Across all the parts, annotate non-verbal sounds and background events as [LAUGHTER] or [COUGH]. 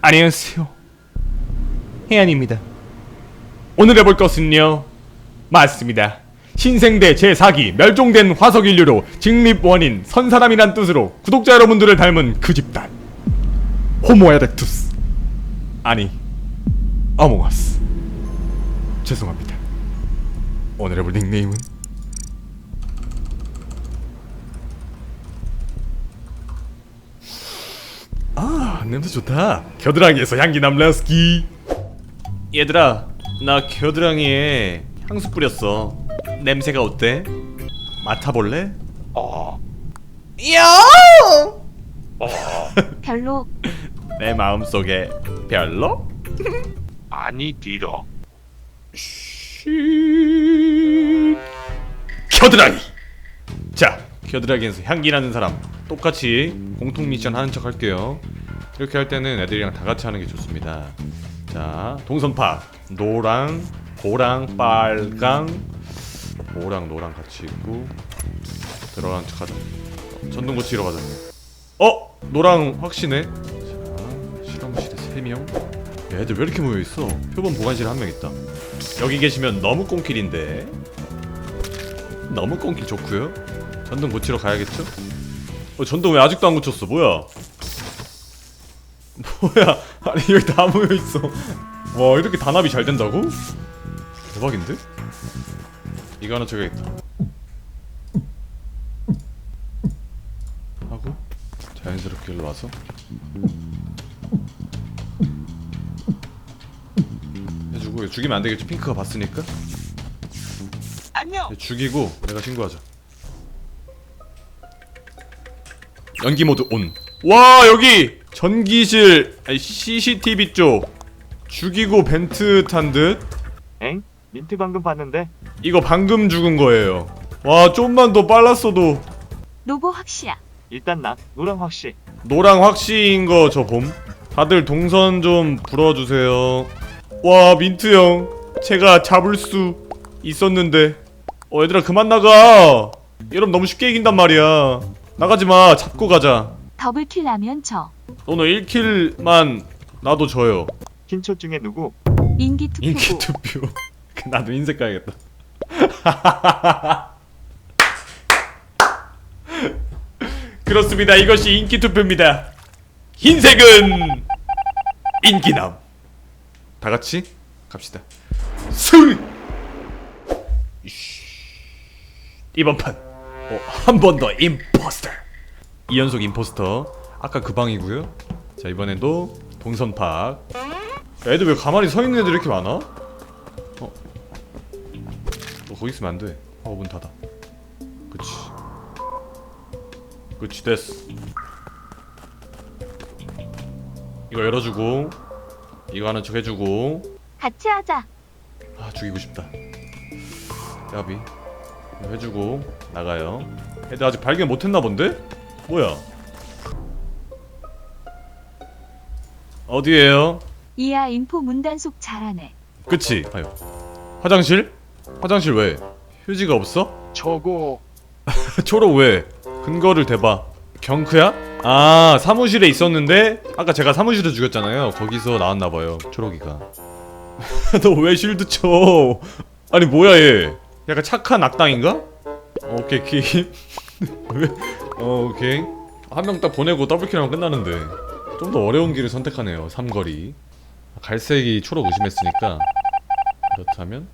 안녕하세요. 해안입니다. 오늘 해볼 것은요. 맞습니다. 신생대 제4기 멸종된 화석 인류로 직립 원인 선사람이란 뜻으로 구독자 여러분들을 닮은 그 집단 호모 에렉투스 아니 어몽어스 죄송합니다. 오늘 해볼 닉네임은 아 냄새 좋다. 겨드랑이에서 향기 남 레스키. 얘들아 나 겨드랑이에 향수 뿌렸어. 냄새가 어때? 맡아볼래? 어, 야! [LAUGHS] 별로. 내 마음속에 별로? 아니 뒤로 겨드랑이! 자 겨드랑이에서 향기 나는 사람 똑같이 공통 미션 하는 척 할게요 이렇게 할 때는 애들이랑 다 같이 하는 게 좋습니다 자 동선파 노랑 보랑 빨강 보랑 노랑 같이 있고 들어간 척 하자 어, 전동 고치러 가자 어? 노랑 확신해 자 실험실에 3명 야, 애들 왜 이렇게 모여 있어 표본 보관실에 한 명 있다 여기 계시면 너무 꽁킬인데 너무 꽁길 좋고요. 전등 고치러 가야겠죠? 어, 전등 왜 아직도 안 고쳤어? 뭐야? 뭐야? 아니 여기 다 모여 있어. 와 이렇게 단합이 잘 된다고? 대박인데? 이거 하나 줘야겠다. 하고 자연스럽게 일로 와서 해주고 죽이면 안 되겠지? 핑크가 봤으니까. 안녕 죽이고 내가 신고하자. 연기 모드 온. 와 여기 전기실 아니, CCTV 쪽 죽이고 벤트 탄 듯. 엥? 민트 방금 봤는데 이거 방금 죽은 거예요. 와 좀만 더 빨랐어도 노보 확시야. 일단 나 노랑 확시 노랑 확시인 거 저 봄. 다들 동선 좀 불어주세요. 와 민트 형, 제가 잡을 수 있었는데. 어 얘들아 그만 나가. 이러면 너무 쉽게 이긴단 말이야. 나가지 마. 잡고 가자. 더블킬 나면 저. 너는 1킬만 나도 져요. 킨초 중에 누구? 인기 투표고. 인기 투표. [LAUGHS] 나도 인색 가야겠다. [LAUGHS] 그렇습니다. 이것이 인기 투표입니다. 흰색은 인기남. 다 같이 갑시다. 술. 이씨. 이번 판. 어, 한번 더 임포스터. 2연속 임포스터. 아까 그 방이고요. 자 이번에도 동선파. 애들 왜 가만히 서 있는 애들 이렇게 많아? 어? 너 거기 있으면 안 돼. 어, 문 닫아. 그치. 그치, 됐어. 이거 열어주고, 이거 하는 척 해주고, 같이 하자. 아, 죽이고 싶다. 야비. 해주고, 나가요. 애들 아직 발견 못했나 본데? 뭐야? 어디에요? 이하 인포 문단속 잘하네. 그치? 아유. 화장실? 화장실 왜? 휴지가 없어? 저거 [LAUGHS] 초록 왜? 근거를 대봐. 경크야? 아 사무실에 있었는데 아까 제가 사무실에 죽였잖아요. 거기서 나왔나봐요. 초록이가. [LAUGHS] 너 왜 쉴드 쳐? 아니 뭐야 얘? 약간 착한 악당인가? 오케이 키. [LAUGHS] 왜? 어 오케이. 한 명 딱 보내고 더블킬하면 끝나는데. 좀 더 어려운 길을 선택하네요. 삼거리. 갈색이 초록 의심했으니까. 그렇다면?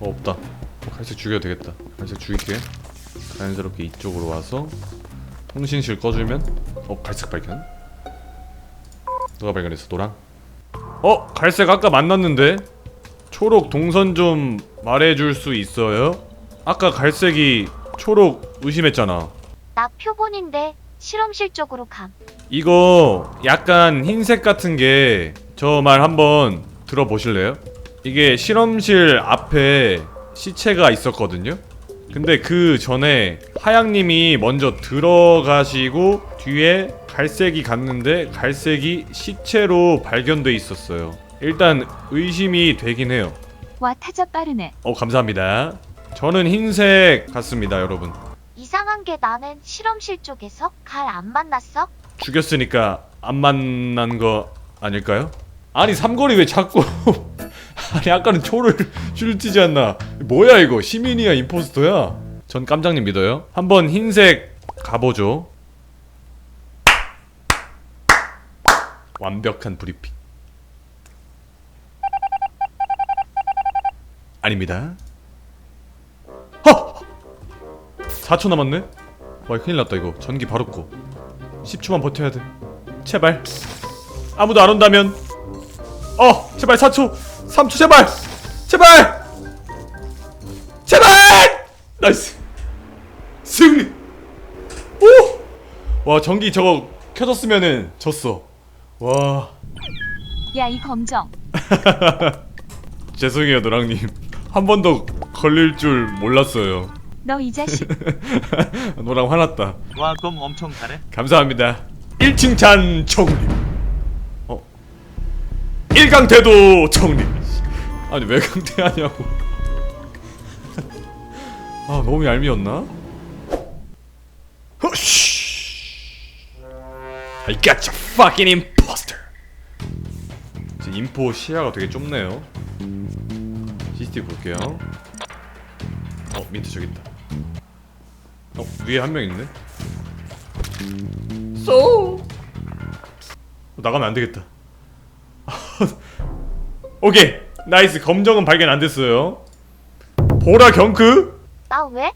어 없다. 어, 갈색 죽여도 되겠다. 갈색 죽일게. 자연스럽게 이쪽으로 와서 통신실 꺼주면? 어 갈색 발견. 누가 발견했어 노랑? 어 갈색 아까 만났는데? 초록 동선 좀 말해줄 수 있어요? 아까 갈색이 초록 의심했잖아 나 표본인데 실험실 쪽으로 감. 이거 약간 흰색 같은 게 저 말 한번 들어보실래요? 이게 실험실 앞에 시체가 있었거든요. 근데 그 전에 하양님이 먼저 들어가시고 뒤에 갈색이 갔는데 갈색이 시체로 발견돼 있었어요. 일단 의심이 되긴 해요. 와 타자 빠르네. 어 감사합니다. 저는 흰색 같습니다, 여러분. 이상한 게 나는 실험실 쪽에서 갈 안 만났어? 죽였으니까 안 만난 거 아닐까요? 아니 삼거리 왜 자꾸 [LAUGHS] 아니 아까는 초를 [LAUGHS] 줄 뛰지 않나 뭐야 이거 시민이야 임포스터야 전 깜장님 믿어요 한번 흰색 가보죠 완벽한 브리핑 아닙니다 허! 4초 남았네 와 큰일 났다 이거 전기 바로 꺼 10초만 버텨야 돼. 제발. 아무도 안 온다면. 어, 제발 4초. 3초 제발. 제발. 제발. 나이스. 승리. 오! 와, 전기 저거 켜졌으면은 졌어. 와. 야 이 검정. [LAUGHS] 죄송해요, 노랑님. 한 번 더 걸릴 줄 몰랐어요. 너 이 자식. [LAUGHS] 노랑 화났다. 와 그럼 엄청 잘해 감사합니다. 1칭찬 청립. 어. 1강태도 청립. 아니 왜 강태하냐고. [LAUGHS] 아 너무 얄미웠나? 허쉬. I got you fucking imposter. 지금 인포 시야가 되게 좁네요. CCTV 볼게요. 어 민트 저기 있다. 어 위에 한 명 있네. 쏘 나가면 안 되겠다. [LAUGHS] 오케이 나이스 검정은 발견 안 됐어요. 보라 경크 나 왜?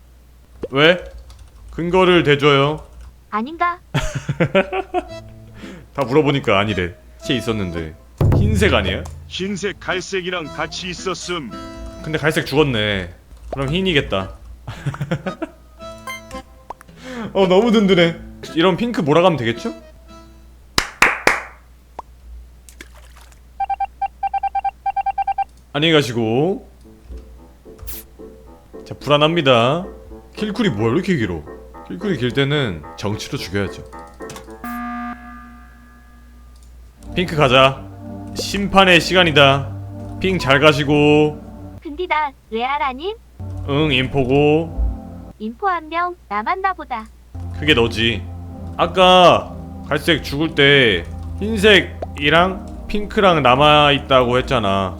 왜 근거를 대줘요. 아닌가? [LAUGHS] 다 물어보니까 아니래. 체 있었는데 흰색 아니야? 흰색 갈색이랑 같이 있었음. 근데 갈색 죽었네. 그럼 흰이겠다. 어 너무 든든해. 이런 핑크 몰아가면 되겠죠? 안녕히 가시고. 자 불안합니다. 킬쿨이 뭐야 왜 이렇게 길어? 킬쿨이 길 때는 정치로 죽여야죠. 핑크 가자. 심판의 시간이다. 핑 잘 가시고. 나 레알 아님? 응 인포고 인포 한 명 남았나 보다. 그게 너지 아까 갈색 죽을 때 흰색이랑 핑크랑 남아있다고 했잖아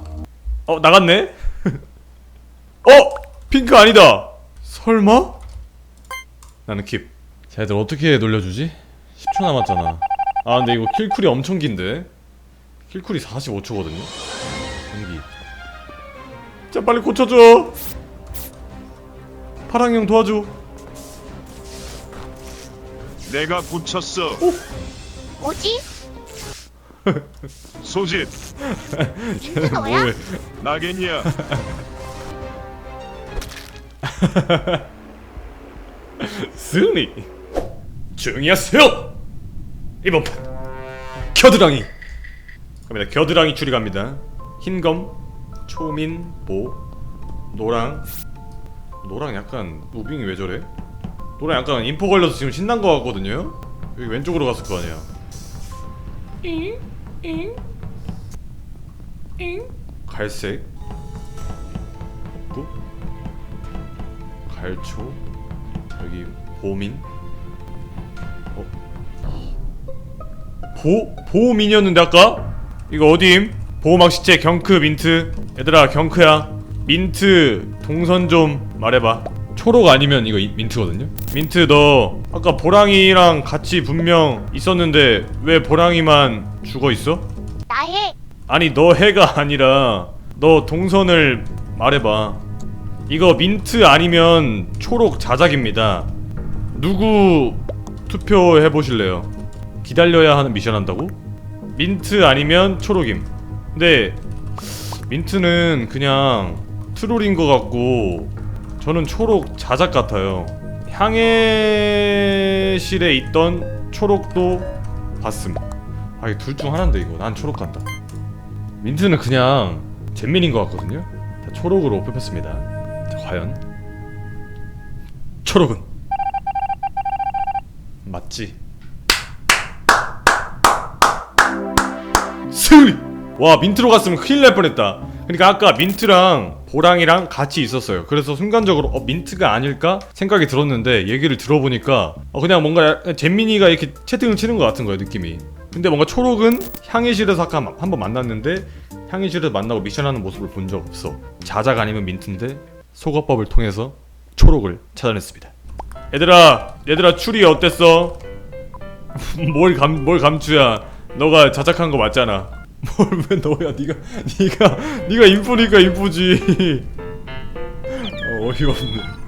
어 나갔네? [LAUGHS] 어! 핑크 아니다 설마? 나는 킵 자, 애들 어떻게 놀려주지? 10초 남았잖아 아 근데 이거 킬쿨이 엄청 긴데 킬쿨이 45초거든요 연기 자 빨리 고쳐줘. 파랑형 도와줘. 내가 고쳤어. 뭐지? [LAUGHS] 소진, 민트 너야? 뭐해 나겠냐? 승리. 조용히 하세요. 이번 판. 겨드랑이. 갑니다. 겨드랑이 추리 갑니다. 흰검 초민 보 노랑. 노랑 약간 무빙이 왜 저래? 노랑 약간 인포 걸려서 지금 신난 거 같거든요? 여기 왼쪽으로 갔을 거 아니야. 갈색. 없고 갈초. 여기 보민. 어? 보 보민이었는데 아까? 이거 어디임? 보호막 시체 경크 민트 얘들아 경크야 민트 동선 좀 말해봐 초록 아니면 이거 이- 민트거든요 민트 너 아까 보랑이랑 같이 분명 있었는데 왜 보랑이만 죽어 있어? 나 해. 아니 너 해가 아니라 너 동선을 말해봐 이거 민트 아니면 초록 자작입니다 누구 투표해 보실래요? 기다려야 하는 미션 한다고? 민트 아니면 초록임 근데 민트는 그냥 트롤인 것 같고 저는 초록 자작 같아요 향해실에 있던 초록도 봤음 아 이거 둘중 하나인데 이거 난 초록 간다 민트는 그냥 잼민인 것 같거든요. 자, 초록으로 뽑혔습니다. 자, 과연 초록은 맞지? 승리! 와 민트로 갔으면 큰일 날 뻔했다. 그러니까 아까 민트랑 보랑이랑 같이 있었어요. 그래서 순간적으로 어 민트가 아닐까 생각이 들었는데 얘기를 들어보니까 어, 그냥 뭔가 약- 잼민이가 이렇게 채팅을 치는 것 같은 거예요 느낌이. 근데 뭔가 초록은 향의실에서 아까 한 번 만났는데 향의실에서 만나고 미션하는 모습을 본 적 없어. 자작 아니면 민트인데 속어법을 통해서 초록을 찾아냈습니다. 얘들아, 얘들아 추리 어땠어? [LAUGHS] 뭘 감 뭘 감추야? 너가 자작한 거 맞잖아. 뭘 왜 너야? 네가 네가 네가 이쁘니까 이쁘지. 어, 어이없네.